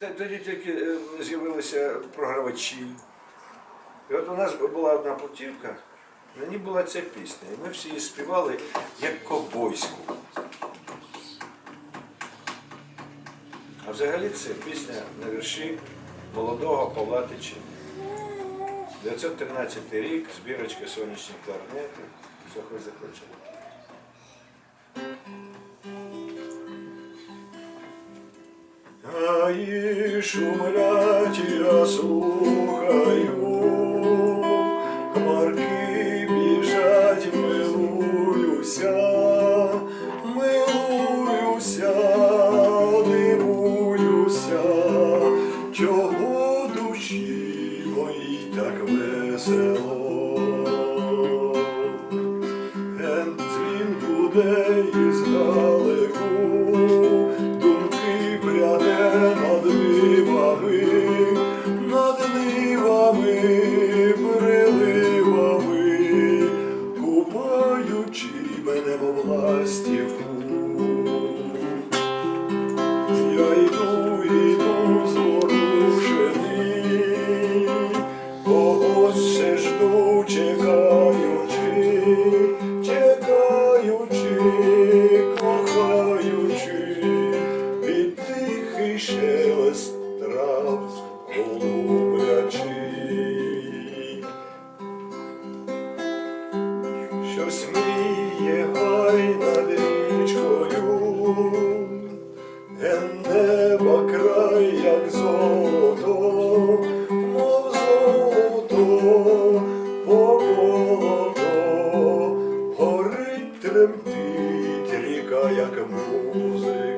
Тоді тільки е, з'явилися програвачі. І от у нас була одна путівка, на ній була ця пісня. І ми всі її співали як ковбойську. А взагалі це пісня на вірші молодого Павла Тичини. 913 рік, збірочка сонячних кларнетів. Все, ви закличали. Гаї шумлять, я слухаю, хмарки біжать, милуюся, милуюся, дивуюся, чого душі моїй так весело. Ген дзвін буде купаючи мене в ластівку. Я йду, йду зворушений, когось ще жду, чекаючи, чекаючи, кохаючи, під тихий шелест Щось мріє гай над річкою, Ген неба край, як золото, мов золото, поколото, горить тремтить ріка, як музика.